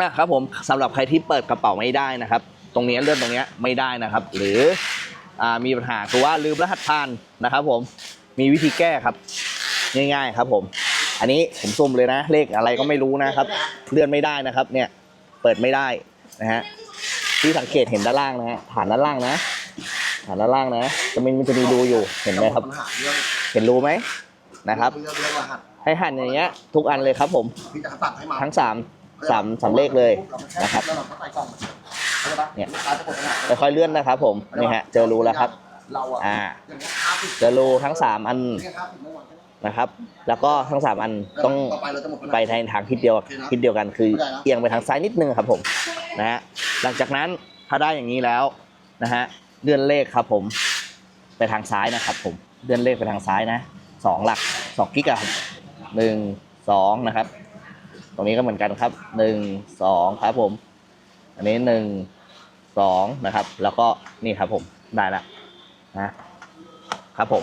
อะครับผมสำหรับใครที่เปิดกระเป๋าไม่ได้นะครับ ตรงนี้เลื่อนตรงนี้ไม่ได้นะครับ หรืออ่ามีปัญหาคือว่าลืมรหัสผ่านนะครับ ผมมีวิธีแก้ครับ ง่าย ๆ ครับ ผม อันนี้ผมซุ่มเลยนะ เลขอะไรก็ไม่รู้นะครับ เลื่อนไม่ได้นะครับ เนี่ยเปิดไม่ได้นะฮะที่สังเกตเห็นด้านล่างนะฮะฐานด้านล่างนะฐานด้านล่างนะจะมีมันจะมีรูอยู่เห็นไหมครับ เห็นรูไหมนะครับ ให้หันอย่างเงี้ย ทุกอันเลยครับผมทั้งสาม สามสามเลขเลยนะครับแล้วเราก็ใส่กล่องเนี่ยลูกค้าจะกดปัญหาค่อยๆเลื่อนนะครับ ผมนี่ฮะเจอรูแล้วครับเราอะอ่าเจอรูทั้งสามอันนะครับ แล้วก็ทั้งสามอันต้องไปในทางทิศเดียวทิศเดียวกันคือ เอียงไปทางซ้ายนิดนึงครับผมนะฮะหลังจากนั้นถ้าได้อย่างนี้แล้วนะฮะเลื่อนเลขครับผม ไปทางซ้ายนะครับ ผมเลื่อนเลขไปทางซ้ายนะสองหลักสองกิกอะหนึ่งสองนะครับ ตรงนี้ก็เหมือนกันครับหนึ่งสองครับผม อันนี้หนึ่งสองนะครับ แล้วก็นี่ครับผมได้ละนะครับผม